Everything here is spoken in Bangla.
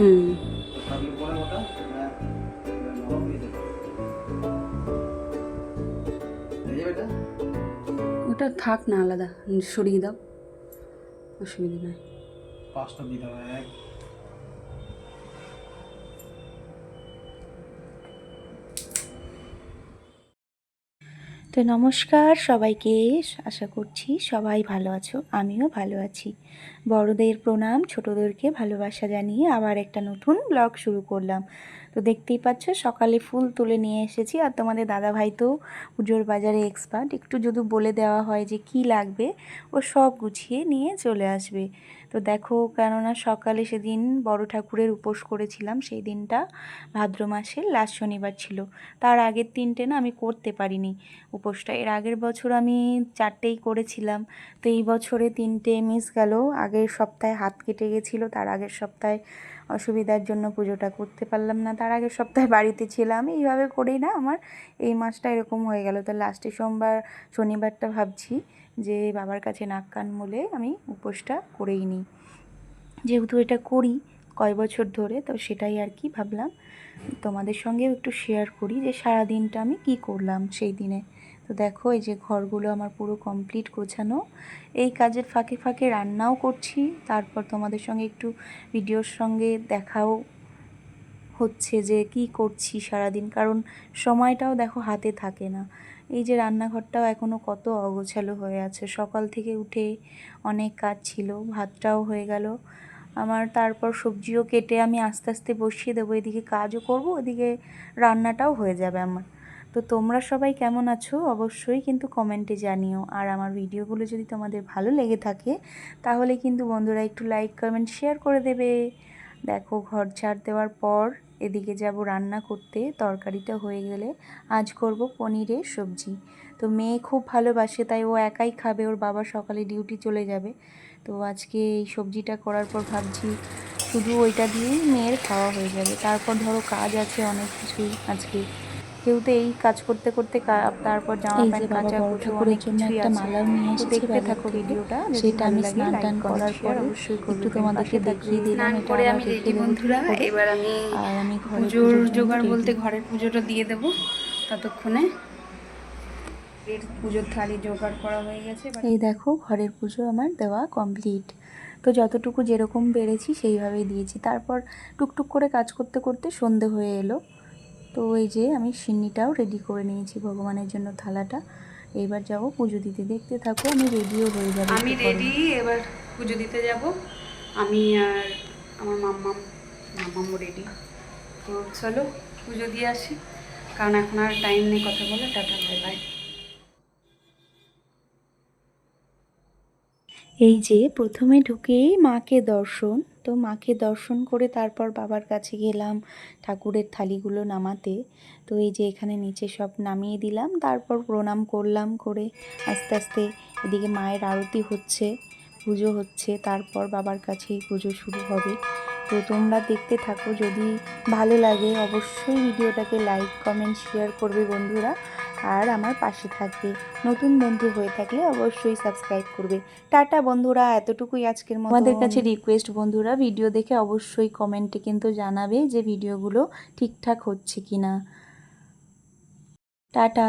হুম। ওটা থাক না আলাদা। সরিয়ে দাও। অসুবিধা নাই। পাঁচটা দিতে হবে তো নমস্কার সবাইকে। আশা করছি সবাই ভালো আছো, আমিও ভালো আছি। বড়দের প্রণাম, ছোটদেরকে ভালোবাসা জানিয়ে আবার একটা নতুন ব্লগ শুরু করলাম। তো দেখতেই পাচ্ছ, সকালে ফুল তুলে নিয়ে এসেছি আর তোমাদের দাদাভাই তো পুজোর বাজারে এক্সপার্ট একটু যদি বলে দেওয়া হয় যে কি লাগবে, ও সব গুছিয়ে নিয়ে চলে আসবে। তো দেখো, কেননা সকালে সেদিন বড় ঠাকুরের উপোস করেছিলাম, সেই দিনটা ভাদ্র মাসের লাস্ট শনিবার ছিল। তার আগের তিনটে না আমি করতে পারিনি। উপোসটা এর আগের বছর আমি চারটেই করেছিলাম। তো এই বছরে তিনটে মিস গেল। আগের সপ্তাহে হাত কেটে গেছিল, তার আগের সপ্তাহে অসুবিধার জন্য পুজোটা করতে পারলাম না। তার আগের সপ্তাহে বাড়িতে ছিলাম। এইভাবে করেই না আমার এই মাসটা এরকম হয়ে গেল। তো লাস্টে সোমবার, শনিবারটা ভাবছি যে বাবার কাছে নাক কান মলে আমি উপোসটা করেই নিই। যেহেতু এটা করি কয় বছর ধরে, তো সেটাই আর কি ভাবলাম। তোমাদের সঙ্গেও একটু শেয়ার করি যে সারা দিনটা আমি কি করলাম সেই দিনে। তো দেখো, এই যে ঘরগুলো আমার পুরো কমপ্লিট গোছানো। এই কাজের ফাঁকে ফাঁকে রান্নাও করছি। তারপর তোমাদের সঙ্গে একটু ভিডিওর সঙ্গে দেখাও হচ্ছে যে কি করছি সারাদিন। কারণ সময়টাও দেখো হাতে থাকে না। এই যে রান্নাঘরটাও এখনও কত অগোছালো হয়ে আছে। সকাল থেকে উঠে অনেক কাজ ছিল, ভাতটাও হয়ে গেল। আমার তারপর সবজিও কেটে আমি আস্তে আস্তে বসিয়ে দেবো। এদিকে কাজও করব, ওদিকে রান্নাটাও হয়ে যাবে আমার। তো তোমরা সবাই কেমন আছো? অবশ্যই কিন্তু কমেন্টে জানিও। আর আমার ভিডিওগুলো যদি তোমাদের ভালো লেগে থাকে, তাহলে কিন্তু বন্ধুরা একটু লাইক কমেন্ট শেয়ার করে দেবে। দেখো, ঘর ছাড় দেওয়ার পর এদিকে যাব রান্না করতে। তরকারিটা হয়ে গেলে আজ করব পনিরের সবজি। তো মেয়ে খুব ভালোবাসে, তাই ও একাই খাবে। ওর বাবা সকালে ডিউটি চলে যাবে। তো আজকে এই সবজিটা করার পর ভাবছি শুধু ওইটা দিয়েই মেয়ের খাওয়া হয়ে যাবে। তারপর ধরো কাজ আছে অনেক কিছুই আজকে। যেহেতু এই কাজ করতে করতে তারপর জামা প্যান্ট কাচা বড় অনেক কিছুই আছে। তো দেখতে থাকো ভিডিওটা সেটা আমি স্নান টান করার পর অবশ্যই একটু তোমাদেরকে দেখিয়ে। দিলাম স্নান করে আমি রেডি বন্ধুরা। এবার আমি আর আমি ঘরে পুজোর জোগাড় বলতে ঘরের পুজোটা দিয়ে দেব। ততক্ষণে এর পুজোর থালি জোগাড় করা হয়ে গেছে এই দেখো ঘরের পুজো আমার দেওয়া কমপ্লিট তো যতটুকু যেরকম পেরেছি সেইভাবেই দিয়েছি। তারপর টুকটুক করে কাজ করতে করতে সন্ধে হয়ে এলো। তো এই যে আমি সিন্নিটাও রেডি করে নিয়েছি ভগবানের জন্য থালাটা। এবার যাব পুজো দিতে। দেখতে থাকো আমি রেডিও হয়ে যাব আমি রেডি এবার পুজো দিতে যাব। আমি আর আমার মাম্মাম মাম্মামও রেডি তো চলো পুজো দিয়ে আসি। কারণ এখন আর টাইম নেই কথা বলে টাটা বাই বাই এই যে প্রথমে ঢুকেই মাকে দর্শন, তো মাকে দর্শন করে তারপর বাবার কাছে গেলাম ঠাকুরের থালিগুলো নামাতে। তো এই যে এখানে নিচে সব নামিয়ে দিলাম, তারপর প্রণাম করলাম করে আস্তে আস্তে এদিকে মায়ের আরতি হচ্ছে, পুজো হচ্ছে, তারপর বাবার কাছেই পুজো শুরু হবে। তো তোমরা দেখতে থাকো, যদি ভালো লাগে অবশ্যই ভিডিওটাকে লাইক কমেন্ট শেয়ার করবে বন্ধুরা। আর আমার পাশে থাকবে। নতুন বন্ধু হয়ে থাকলে অবশ্যই সাবস্ক্রাইব করবে। টাটা বন্ধুরা, এতটুকুই আজকের আমাদের কাছে রিকোয়েস্ট বন্ধুরা ভিডিও দেখে অবশ্যই কমেন্টে কিন্তু জানাবে যে ভিডিওগুলো ঠিকঠাক হচ্ছে কি না টাটা।